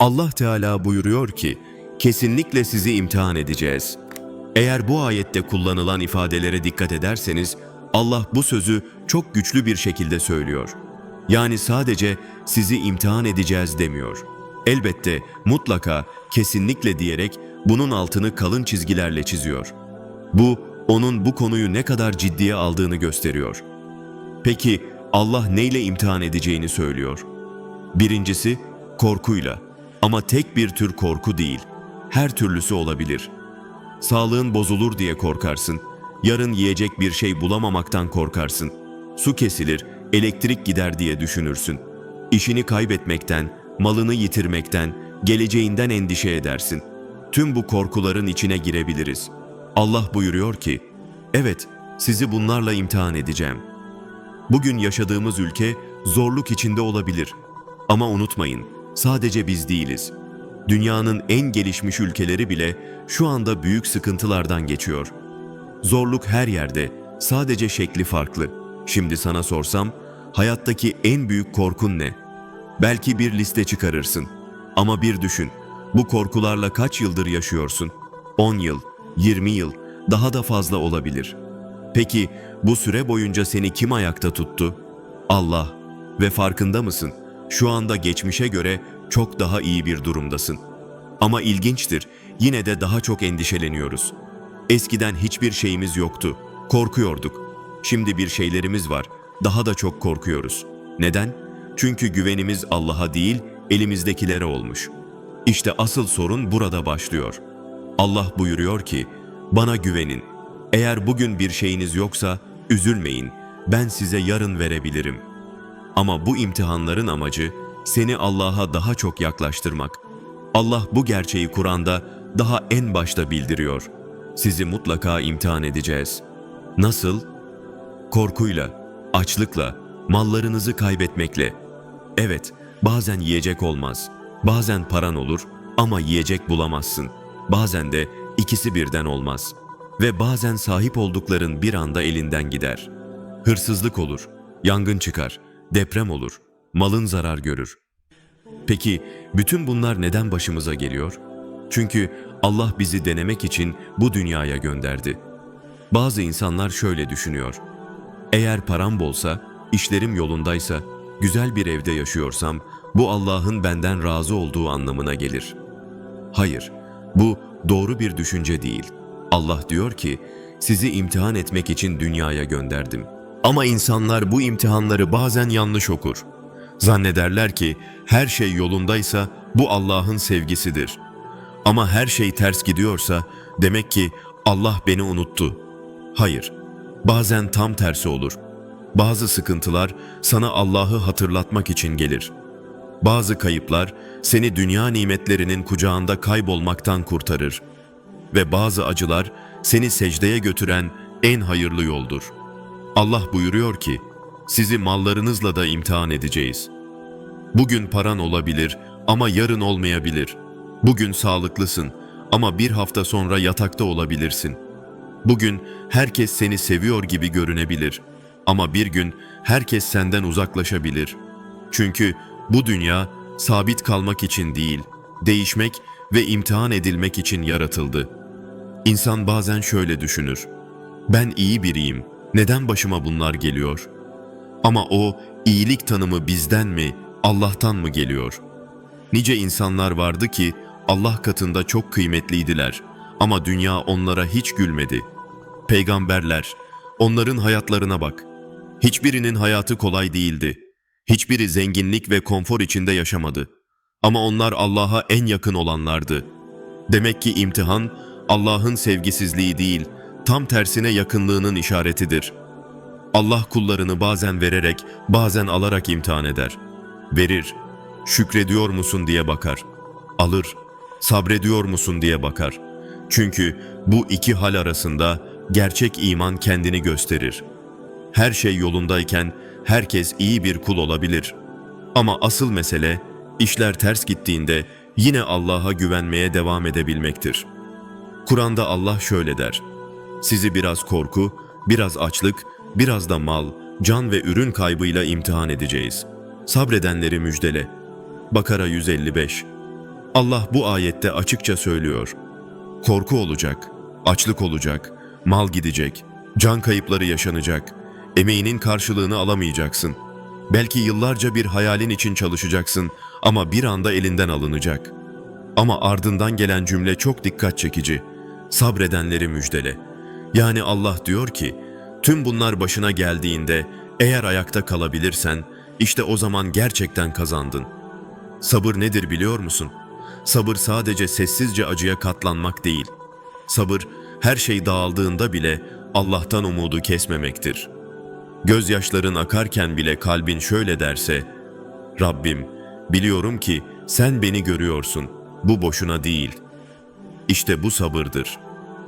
Allah Teala buyuruyor ki, kesinlikle sizi imtihan edeceğiz. Eğer bu ayette kullanılan ifadelere dikkat ederseniz, Allah bu sözü çok güçlü bir şekilde söylüyor. Yani sadece sizi imtihan edeceğiz demiyor. Elbette, mutlaka, kesinlikle diyerek bunun altını kalın çizgilerle çiziyor. Bu, onun bu konuyu ne kadar ciddiye aldığını gösteriyor. Peki Allah neyle imtihan edeceğini söylüyor? Birincisi korkuyla ama tek bir tür korku değil. Her türlüsü olabilir. Sağlığın bozulur diye korkarsın. Yarın yiyecek bir şey bulamamaktan korkarsın. Su kesilir, elektrik gider diye düşünürsün. İşini kaybetmekten, malını yitirmekten, geleceğinden endişe edersin. Tüm bu korkuların içine girebiliriz. Allah buyuruyor ki, evet sizi bunlarla imtihan edeceğim.'' Bugün yaşadığımız ülke zorluk içinde olabilir. Ama unutmayın, sadece biz değiliz. Dünyanın en gelişmiş ülkeleri bile şu anda büyük sıkıntılardan geçiyor. Zorluk her yerde, sadece şekli farklı. Şimdi sana sorsam, hayattaki en büyük korkun ne? Belki bir liste çıkarırsın. Ama bir düşün, bu korkularla kaç yıldır yaşıyorsun? 10 yıl, 20 yıl, daha da fazla olabilir.'' Peki bu süre boyunca seni kim ayakta tuttu? Allah. Ve farkında mısın? Şu anda geçmişe göre çok daha iyi bir durumdasın. Ama ilginçtir, yine de daha çok endişeleniyoruz. Eskiden hiçbir şeyimiz yoktu. Korkuyorduk. Şimdi bir şeylerimiz var. Daha da çok korkuyoruz. Neden? Çünkü güvenimiz Allah'a değil, elimizdekilere olmuş. İşte asıl sorun burada başlıyor. Allah buyuruyor ki, bana güvenin. Eğer bugün bir şeyiniz yoksa üzülmeyin, ben size yarın verebilirim. Ama bu imtihanların amacı seni Allah'a daha çok yaklaştırmak. Allah bu gerçeği Kur'an'da daha en başta bildiriyor. Sizi mutlaka imtihan edeceğiz. Nasıl? Korkuyla, açlıkla, mallarınızı kaybetmekle. Evet, bazen yiyecek olmaz. Bazen paran olur ama yiyecek bulamazsın. Bazen de ikisi birden olmaz.'' ve bazen sahip oldukların bir anda elinden gider. Hırsızlık olur, yangın çıkar, deprem olur, malın zarar görür. Peki bütün bunlar neden başımıza geliyor? Çünkü Allah bizi denemek için bu dünyaya gönderdi. Bazı insanlar şöyle düşünüyor. Eğer param bolsa, işlerim yolundaysa, güzel bir evde yaşıyorsam, bu Allah'ın benden razı olduğu anlamına gelir. Hayır, bu doğru bir düşünce değil.'' Allah diyor ki, sizi imtihan etmek için dünyaya gönderdim. Ama insanlar bu imtihanları bazen yanlış okur. Zannederler ki her şey yolundaysa bu Allah'ın sevgisidir. Ama her şey ters gidiyorsa demek ki Allah beni unuttu. Hayır, bazen tam tersi olur. Bazı sıkıntılar sana Allah'ı hatırlatmak için gelir. Bazı kayıplar seni dünya nimetlerinin kucağında kaybolmaktan kurtarır.'' ve bazı acılar seni secdeye götüren en hayırlı yoldur. Allah buyuruyor ki, sizi mallarınızla da imtihan edeceğiz. Bugün paran olabilir ama yarın olmayabilir. Bugün sağlıklısın ama bir hafta sonra yatakta olabilirsin. Bugün herkes seni seviyor gibi görünebilir ama bir gün herkes senden uzaklaşabilir. Çünkü bu dünya sabit kalmak için değil, değişmek ve imtihan edilmek için yaratıldı.'' İnsan bazen şöyle düşünür. Ben iyi biriyim. Neden başıma bunlar geliyor? Ama o iyilik tanımı bizden mi, Allah'tan mı geliyor? Nice insanlar vardı ki Allah katında çok kıymetliydiler ama dünya onlara hiç gülmedi. Peygamberler, onların hayatlarına bak. Hiçbirinin hayatı kolay değildi. Hiçbiri zenginlik ve konfor içinde yaşamadı. Ama onlar Allah'a en yakın olanlardı. Demek ki imtihan Allah'ın sevgisizliği değil, tam tersine yakınlığının işaretidir. Allah kullarını bazen vererek, bazen alarak imtihan eder. Verir, şükrediyor musun diye bakar. Alır, sabrediyor musun diye bakar. Çünkü bu iki hal arasında gerçek iman kendini gösterir. Her şey yolundayken herkes iyi bir kul olabilir. Ama asıl mesele işler ters gittiğinde yine Allah'a güvenmeye devam edebilmektir.'' Kur'an'da Allah şöyle der. Sizi biraz korku, biraz açlık, biraz da mal, can ve ürün kaybıyla imtihan edeceğiz. Sabredenleri müjdele. Bakara 155 Allah bu ayette açıkça söylüyor. Korku olacak, açlık olacak, mal gidecek, can kayıpları yaşanacak, emeğinin karşılığını alamayacaksın. Belki yıllarca bir hayalin için çalışacaksın ama bir anda elinden alınacak. Ama ardından gelen cümle çok dikkat çekici. Sabredenleri müjdele. Yani Allah diyor ki, tüm bunlar başına geldiğinde eğer ayakta kalabilirsen, işte o zaman gerçekten kazandın. Sabır nedir biliyor musun? Sabır sadece sessizce acıya katlanmak değil. Sabır, her şey dağıldığında bile Allah'tan umudu kesmemektir. Gözyaşların akarken bile kalbin şöyle derse, Rabbim, biliyorum ki sen beni görüyorsun, bu boşuna değil. İşte bu sabırdır.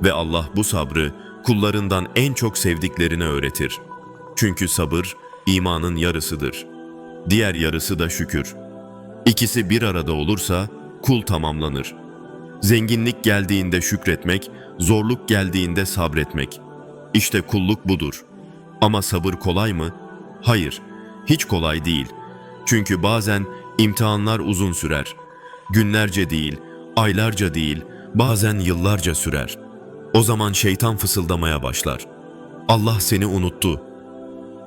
Ve Allah bu sabrı kullarından en çok sevdiklerine öğretir. Çünkü sabır, imanın yarısıdır. Diğer yarısı da şükür. İkisi bir arada olursa kul tamamlanır. Zenginlik geldiğinde şükretmek, zorluk geldiğinde sabretmek. İşte kulluk budur. Ama sabır kolay mı? Hayır, hiç kolay değil. Çünkü bazen imtihanlar uzun sürer. Günlerce değil, aylarca değil, bazen yıllarca sürer. O zaman şeytan fısıldamaya başlar. Allah seni unuttu.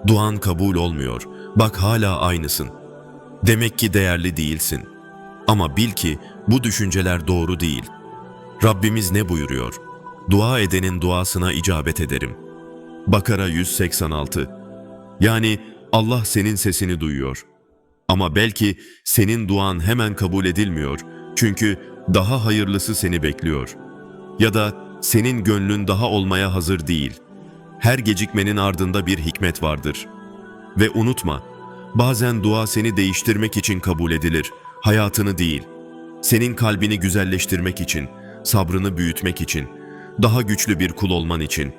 Duan kabul olmuyor. Bak hala aynısın. Demek ki değerli değilsin. Ama bil ki bu düşünceler doğru değil. Rabbimiz ne buyuruyor? Dua edenin duasına icabet ederim. Bakara 186 Yani Allah senin sesini duyuyor. Ama belki senin duan hemen kabul edilmiyor. Çünkü daha hayırlısı seni bekliyor. Ya da senin gönlün daha olmaya hazır değil. Her gecikmenin ardında bir hikmet vardır. Ve unutma, bazen dua seni değiştirmek için kabul edilir, hayatını değil. Senin kalbini güzelleştirmek için, sabrını büyütmek için, daha güçlü bir kul olman için.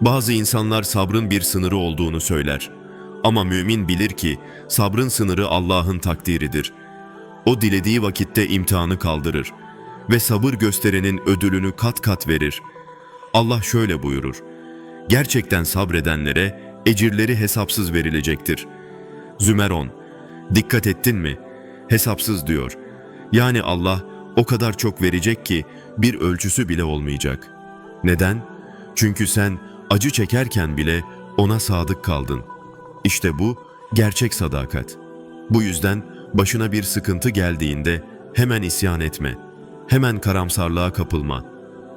Bazı insanlar sabrın bir sınırı olduğunu söyler. Ama mümin bilir ki sabrın sınırı Allah'ın takdiridir. O dilediği vakitte imtihanı kaldırır ve sabır gösterenin ödülünü kat kat verir. Allah şöyle buyurur. Gerçekten sabredenlere ecirleri hesapsız verilecektir. Zümer 10. Dikkat ettin mi? Hesapsız diyor. Yani Allah o kadar çok verecek ki bir ölçüsü bile olmayacak. Neden? Çünkü sen acı çekerken bile ona sadık kaldın. İşte bu gerçek sadakat. Bu yüzden başına bir sıkıntı geldiğinde hemen isyan etme. Hemen karamsarlığa kapılma.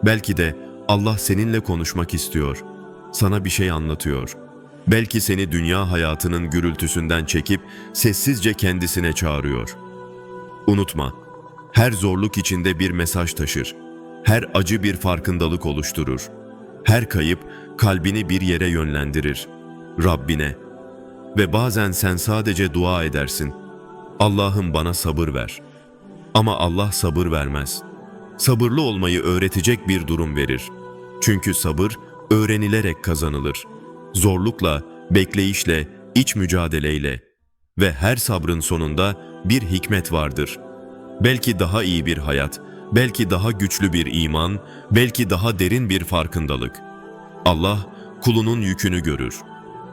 Belki de Allah seninle konuşmak istiyor. Sana bir şey anlatıyor. Belki seni dünya hayatının gürültüsünden çekip sessizce kendisine çağırıyor. Unutma, her zorluk içinde bir mesaj taşır. Her acı bir farkındalık oluşturur. Her kayıp kalbini bir yere yönlendirir. Rabbine. Ve bazen sen sadece dua edersin. Allah'ım bana sabır ver. Ama Allah sabır vermez. Sabırlı olmayı öğretecek bir durum verir. Çünkü sabır öğrenilerek kazanılır. Zorlukla, bekleyişle, iç mücadeleyle ve her sabrın sonunda bir hikmet vardır. Belki daha iyi bir hayat, belki daha güçlü bir iman, belki daha derin bir farkındalık. Allah kulunun yükünü görür.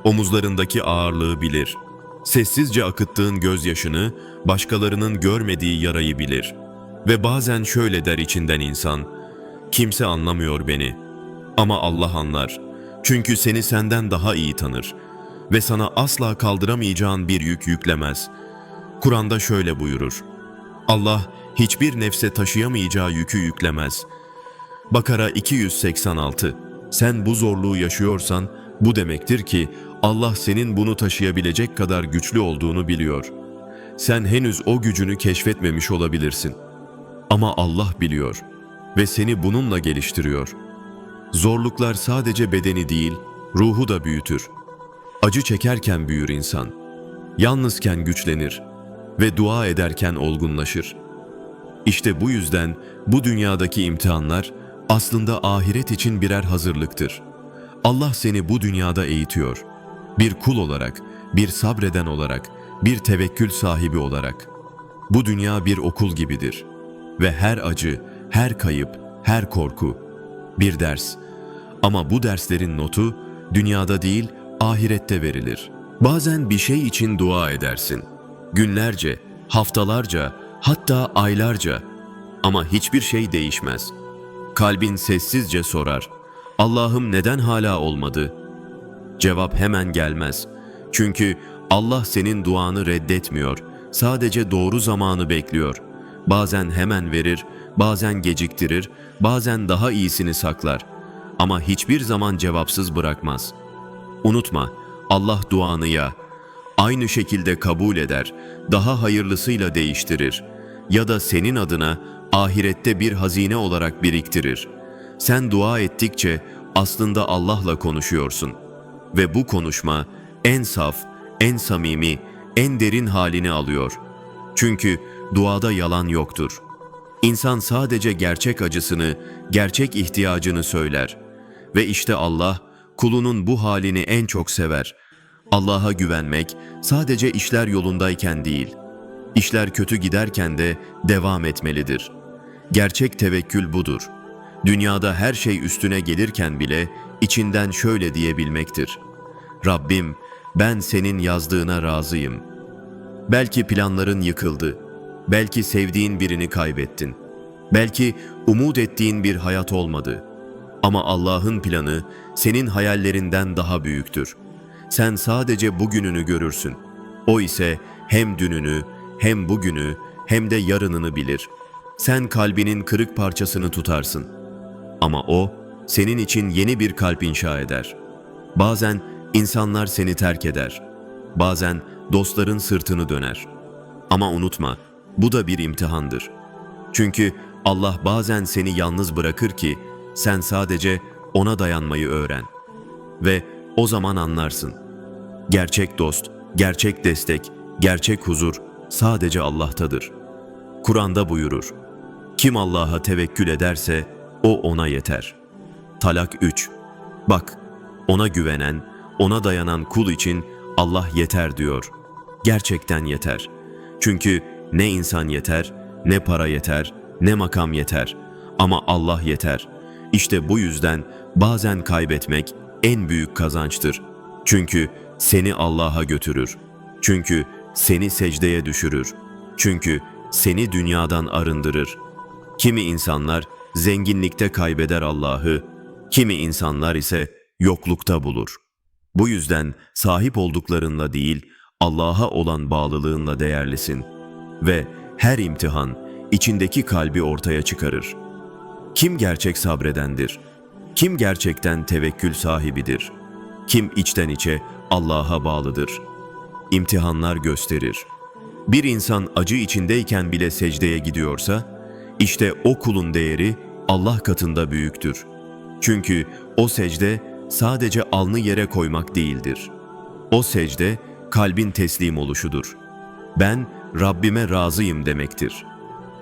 Omuzlarındaki ağırlığı bilir. Sessizce akıttığın gözyaşını, başkalarının görmediği yarayı bilir. Ve bazen şöyle der içinden insan, kimse anlamıyor beni. Ama Allah anlar. Çünkü seni senden daha iyi tanır. Ve sana asla kaldıramayacağın bir yük yüklemez. Kur'an'da şöyle buyurur. Allah hiçbir nefse taşıyamayacağı yükü yüklemez. Bakara 286 Sen bu zorluğu yaşıyorsan bu demektir ki Allah senin bunu taşıyabilecek kadar güçlü olduğunu biliyor. Sen henüz o gücünü keşfetmemiş olabilirsin. Ama Allah biliyor ve seni bununla geliştiriyor. Zorluklar sadece bedeni değil, ruhu da büyütür. Acı çekerken büyür insan. Yalnızken güçlenir ve dua ederken olgunlaşır. İşte bu yüzden bu dünyadaki imtihanlar aslında ahiret için birer hazırlıktır. Allah seni bu dünyada eğitiyor. Bir kul olarak, bir sabreden olarak, bir tevekkül sahibi olarak. Bu dünya bir okul gibidir. Ve her acı, her kayıp, her korku bir ders. Ama bu derslerin notu dünyada değil, ahirette verilir. Bazen bir şey için dua edersin. Günlerce, haftalarca, hatta aylarca Ama hiçbir şey değişmez. Kalbin sessizce sorar. Allah'ım neden hala olmadı? Cevap hemen gelmez. Çünkü Allah senin duanı reddetmiyor. Sadece doğru zamanı bekliyor. Bazen hemen verir, bazen geciktirir, bazen daha iyisini saklar. Ama hiçbir zaman cevapsız bırakmaz. Unutma, Allah duanı ya aynı şekilde kabul eder, daha hayırlısıyla değiştirir ya da senin adına ahirette bir hazine olarak biriktirir. Sen dua ettikçe aslında Allah'la konuşuyorsun ve bu konuşma en saf, en samimi, en derin halini alıyor. Çünkü duada yalan yoktur. İnsan sadece gerçek acısını, gerçek ihtiyacını söyler. Ve işte Allah kulunun bu halini en çok sever. Allah'a güvenmek sadece işler yolundayken değil, işler kötü giderken de devam etmelidir. Gerçek tevekkül budur. Dünyada her şey üstüne gelirken bile içinden şöyle diyebilmektir. Rabbim ben senin yazdığına razıyım. Belki planların yıkıldı. Belki sevdiğin birini kaybettin. Belki umut ettiğin bir hayat olmadı. Ama Allah'ın planı senin hayallerinden daha büyüktür. Sen sadece bugününü görürsün. O ise hem dününü, hem bugünü, hem de yarınını bilir. Sen kalbinin kırık parçasını tutarsın. Ama o senin için yeni bir kalp inşa eder. Bazen insanlar seni terk eder. Bazen dostların sırtını döner. Ama unutma, bu da bir imtihandır. Çünkü Allah bazen seni yalnız bırakır ki sen sadece ona dayanmayı öğren. Ve o zaman anlarsın. Gerçek dost, gerçek destek, gerçek huzur sadece Allah'tadır. Kur'an'da buyurur. Kim Allah'a tevekkül ederse o ona yeter. Talak 3. Bak, ona güvenen, ona dayanan kul için Allah yeter diyor. Gerçekten yeter. Çünkü ne insan yeter, ne para yeter, ne makam yeter. Ama Allah yeter. İşte bu yüzden bazen kaybetmek en büyük kazançtır. Çünkü seni Allah'a götürür. Çünkü seni secdeye düşürür. Çünkü seni dünyadan arındırır. Kimi insanlar zenginlikte kaybeder Allah'ı, kimi insanlar ise yoklukta bulur. Bu yüzden sahip olduklarınla değil, Allah'a olan bağlılığınla değerlisin. Ve her imtihan içindeki kalbi ortaya çıkarır. Kim gerçek sabredendir? Kim gerçekten tevekkül sahibidir? Kim içten içe Allah'a bağlıdır? İmtihanlar gösterir. Bir insan acı içindeyken bile secdeye gidiyorsa, işte o kulun değeri Allah katında büyüktür. Çünkü o secde sadece alnı yere koymak değildir. O secde kalbin teslim oluşudur. Ben Rabbime razıyım demektir.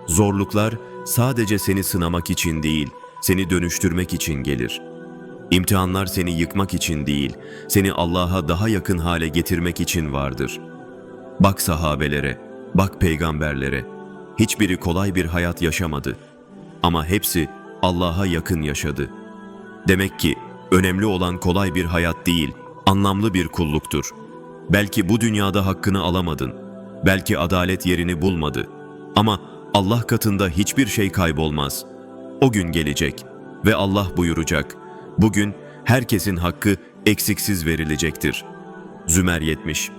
Zorluklar sadece seni sınamak için değil, seni dönüştürmek için gelir. İmtihanlar seni yıkmak için değil, seni Allah'a daha yakın hale getirmek için vardır. Bak sahabelere, bak peygamberlere. Hiçbiri kolay bir hayat yaşamadı. Ama hepsi Allah'a yakın yaşadı. Demek ki önemli olan kolay bir hayat değil, anlamlı bir kulluktur. Belki bu dünyada hakkını alamadın. Belki adalet yerini bulmadı. Ama Allah katında hiçbir şey kaybolmaz. O gün gelecek ve Allah buyuracak. Bugün herkesin hakkı eksiksiz verilecektir. Zümer 70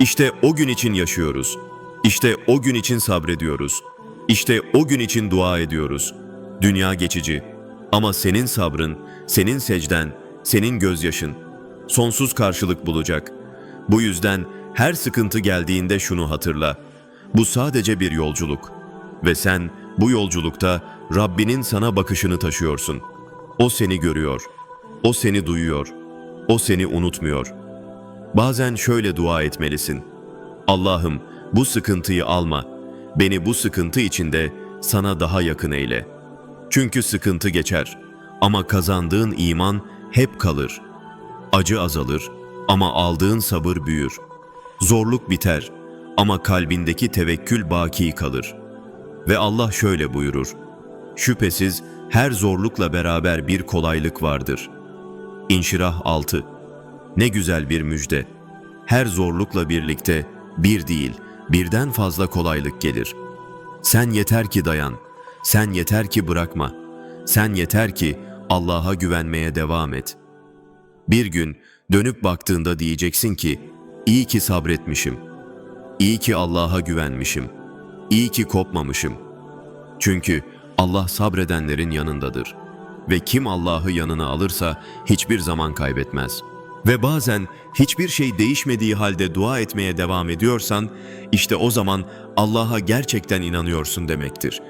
İşte o gün için yaşıyoruz. İşte o gün için sabrediyoruz. İşte o gün için dua ediyoruz. Dünya geçici. Ama senin sabrın, senin secden, senin gözyaşın sonsuz karşılık bulacak. Bu yüzden her sıkıntı geldiğinde şunu hatırla. Bu sadece bir yolculuk ve sen bu yolculukta Rabbinin sana bakışını taşıyorsun. O seni görüyor. O seni duyuyor. O seni unutmuyor. Bazen şöyle dua etmelisin. Allah'ım bu sıkıntıyı alma. Beni bu sıkıntı içinde sana daha yakın eyle. Çünkü sıkıntı geçer ama kazandığın iman hep kalır. Acı azalır ama aldığın sabır büyür. Zorluk biter ama kalbindeki tevekkül baki kalır. Ve Allah şöyle buyurur. Şüphesiz her zorlukla beraber bir kolaylık vardır. İnşirah 6 Ne güzel bir müjde. Her zorlukla birlikte bir değil, birden fazla kolaylık gelir. Sen yeter ki dayan. Sen yeter ki bırakma. Sen yeter ki Allah'a güvenmeye devam et. Bir gün dönüp baktığında diyeceksin ki, iyi ki sabretmişim. İyi ki Allah'a güvenmişim. İyi ki kopmamışım. Çünkü Allah sabredenlerin yanındadır. Ve kim Allah'ı yanına alırsa hiçbir zaman kaybetmez. Ve bazen hiçbir şey değişmediği halde dua etmeye devam ediyorsan, işte o zaman Allah'a gerçekten inanıyorsun demektir.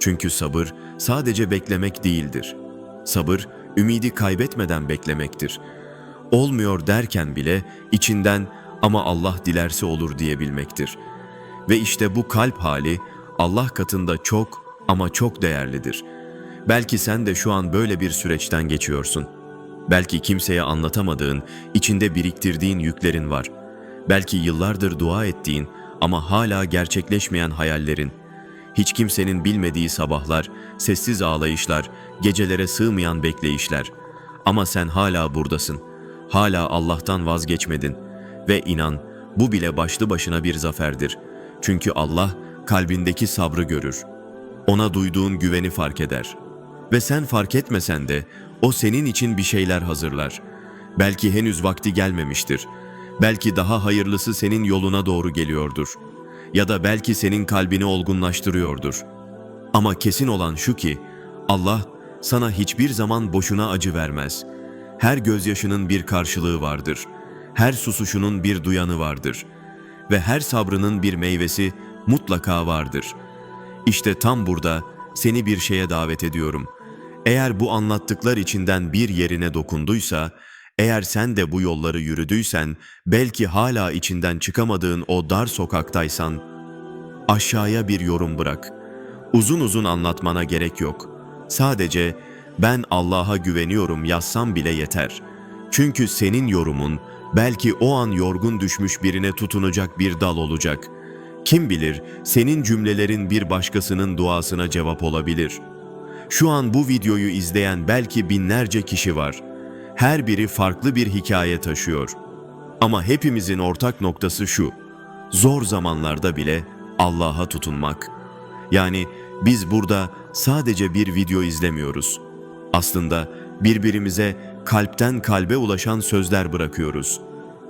Çünkü sabır sadece beklemek değildir. Sabır, ümidi kaybetmeden beklemektir. Olmuyor derken bile içinden ama Allah dilerse olur diyebilmektir. Ve işte bu kalp hali Allah katında çok ama çok değerlidir. Belki sen de şu an böyle bir süreçten geçiyorsun. Belki kimseye anlatamadığın, içinde biriktirdiğin yüklerin var. Belki yıllardır dua ettiğin ama hala gerçekleşmeyen hayallerin. Hiç kimsenin bilmediği sabahlar, sessiz ağlayışlar, gecelere sığmayan bekleyişler. Ama sen hala buradasın. Hala Allah'tan vazgeçmedin. Ve inan, bu bile başlı başına bir zaferdir. Çünkü Allah kalbindeki sabrı görür. Ona duyduğun güveni fark eder. Ve sen fark etmesen de o senin için bir şeyler hazırlar. Belki henüz vakti gelmemiştir. Belki daha hayırlısı senin yoluna doğru geliyordur. Ya da belki senin kalbini olgunlaştırıyordur. Ama kesin olan şu ki Allah sana hiçbir zaman boşuna acı vermez. Her gözyaşının bir karşılığı vardır. Her susuşunun bir duyanı vardır. Ve her sabrının bir meyvesi mutlaka vardır. İşte tam burada seni bir şeye davet ediyorum. Eğer bu anlattıklar içinden bir yerine dokunduysa, eğer sen de bu yolları yürüdüysen, belki hala içinden çıkamadığın o dar sokaktaysan, aşağıya bir yorum bırak. Uzun uzun anlatmana gerek yok. Sadece ben Allah'a güveniyorum yazsam bile yeter. Çünkü senin yorumun belki o an yorgun düşmüş birine tutunacak bir dal olacak. Kim bilir senin cümlelerin bir başkasının duasına cevap olabilir. Şu an bu videoyu izleyen belki binlerce kişi var. Her biri farklı bir hikaye taşıyor. Ama hepimizin ortak noktası şu. Zor zamanlarda bile Allah'a tutunmak. Yani biz burada sadece bir video izlemiyoruz. Aslında birbirimize kalpten kalbe ulaşan sözler bırakıyoruz.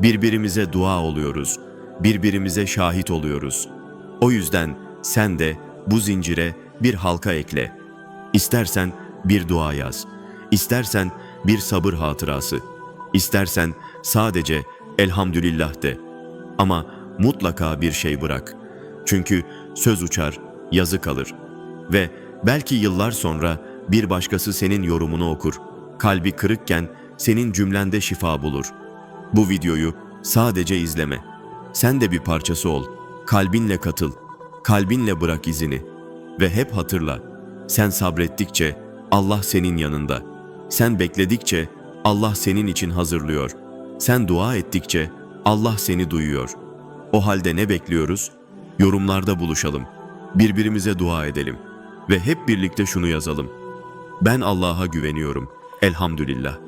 Birbirimize dua oluyoruz. Birbirimize şahit oluyoruz. O yüzden sen de bu zincire bir halka ekle. İstersen bir dua yaz. İstersen bir sabır hatırası. İstersen sadece elhamdülillah de. Ama mutlaka bir şey bırak. Çünkü söz uçar, yazı kalır. Ve belki yıllar sonra bir başkası senin yorumunu okur. Kalbi kırıkken senin cümlende şifa bulur. Bu videoyu sadece izleme. Sen de bir parçası ol. Kalbinle katıl. Kalbinle bırak izini. Ve hep hatırla. Sen sabrettikçe Allah senin yanında. Sen bekledikçe Allah senin için hazırlıyor. Sen dua ettikçe Allah seni duyuyor. O halde ne bekliyoruz? Yorumlarda buluşalım. Birbirimize dua edelim ve hep birlikte şunu yazalım. Ben Allah'a güveniyorum. Elhamdülillah.